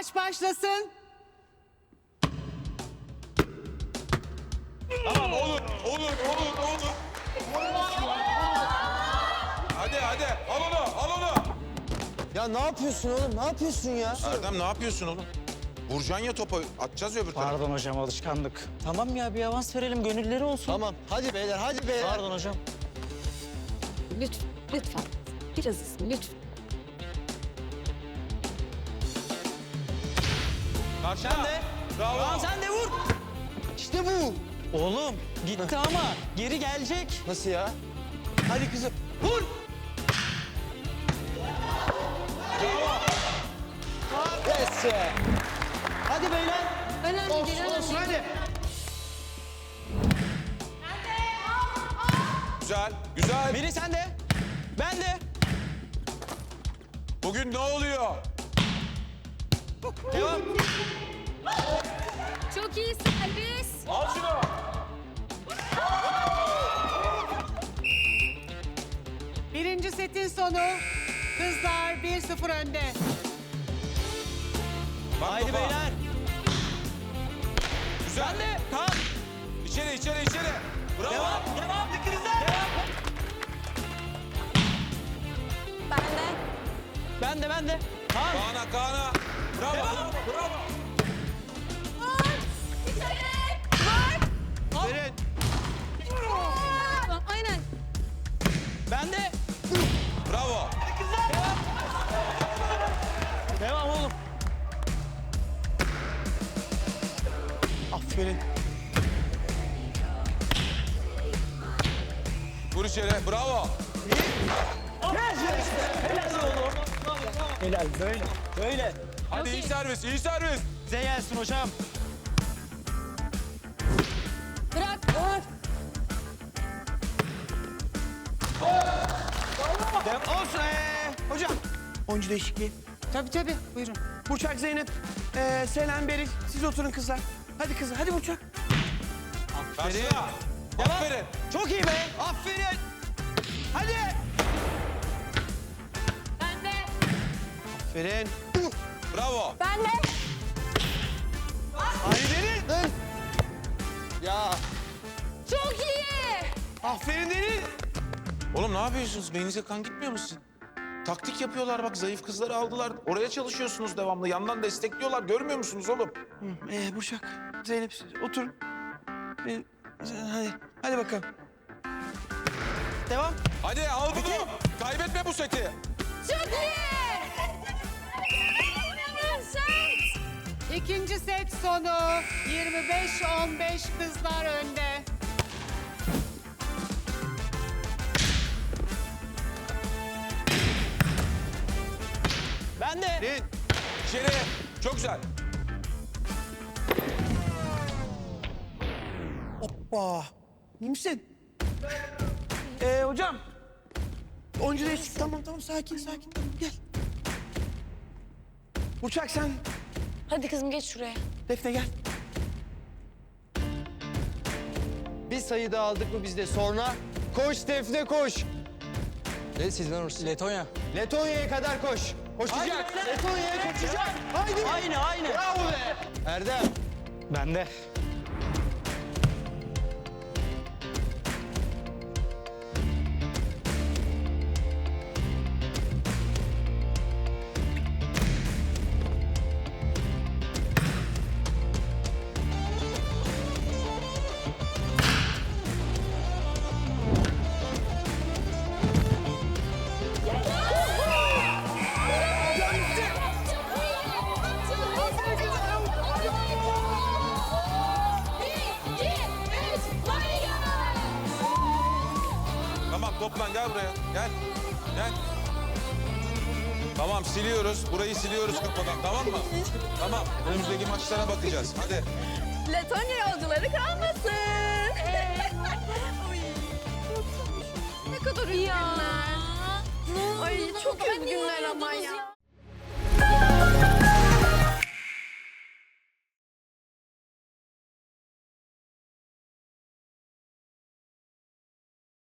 Maç başlasın. Tamam olur, olur, olur, olur. Hadi hadi, al onu, al onu. Ya ne yapıyorsun oğlum? Ne yapıyorsun ya? Erdem ne yapıyorsun oğlum? Vuracaksın ya topu, atacağız ya öbür tarafa. Pardon hocam alışkanlık. Tamam ya bir avans verelim gönülleri olsun. Tamam hadi beyler hadi beyler. Pardon hocam. Lütfen, lütfen. Biraz lütfen. Karşına. Sen de. Bravo. Kaan sen de vur. İşte bu. Oğlum gitti ama geri gelecek. Nasıl ya? Hadi kızım. Vur. Yes. Hadi beyler. Önemli değil, önemli değil. Güzel, güzel. Melih sen de. Ben de. Bugün ne oluyor? Devam. Çok iyi servis. Al şunu. Birinci setin sonu. Kızlar 1-0 önde. Bak Haydi topa. beyler. Güzel. Ben de. Kaan. İçeri, içeri, içeri. Bravo. Devam. Devam. Dikkat Devam. Ben de. Ben de ben de. Kaan. Kaan'a, Kaan'a. Bravo. Devam. Bravo. Verin. Aynen. Ben de. Bravo. Devam oğlum. Aferin. Vur içeri. Bravo. Helal böyle. Böyle. Hadi iyi servis, iyi servis. Bize gelsin hocam. Bırak, bırak. Devam olsun. Ee, hocam. Oyuncu değişikliği. Tabii tabii. Buyurun. Burçak Zeynep. Ee, Selen Beril. Siz oturun kızlar. Hadi kızlar. Hadi Burçak. Karşına. Aferin. Çok iyi be. Aferin. Hadi. Ben de. Aferin. Bravo. Ben de. Hadi Beril. Ya Çok iyi. Aferin Beril. Oğlum ne yapıyorsunuz? Beyninize kan gitmiyor musun? Taktik yapıyorlar bak zayıf kızları aldılar. Oraya çalışıyorsunuz devamlı. Yandan destekliyorlar. Görmüyor musunuz oğlum? Ee, Burçak. Zeynep siz oturun. Beril. sen Hadi. Hadi bakalım. Devam. Hadi al bunu. Kaybetme bu seti. Çok iyi. İkinci set sonu. 25-15 kızlar önde. Ben de. Beril. İçeri. Çok güzel. Hoppa. İyi misin? Ee, hocam. Oyuncu değişikliği. Tamam tamam sakin sakin. Tamam, gel. Burçak sen. Hadi kızım geç şuraya. Defne gel. bir sayı daha aldık mı biz de sonra? Koş Defne koş. Ne sizden orası? Letonya. Letonya'ya kadar koş. Koşacak. Letonya'ya koşacak. Haydi. Aynı aynı. Bravo be. Erdem. Ben toplan gel buraya. Gel. Gel. Tamam siliyoruz. Burayı siliyoruz kafadan tamam mı? Tamam. Önümüzdeki maçlara bakacağız. Hadi. Letonya yolcuları kalmasın. ne kadar üzgünler. Ay çok üzgünler ama ya.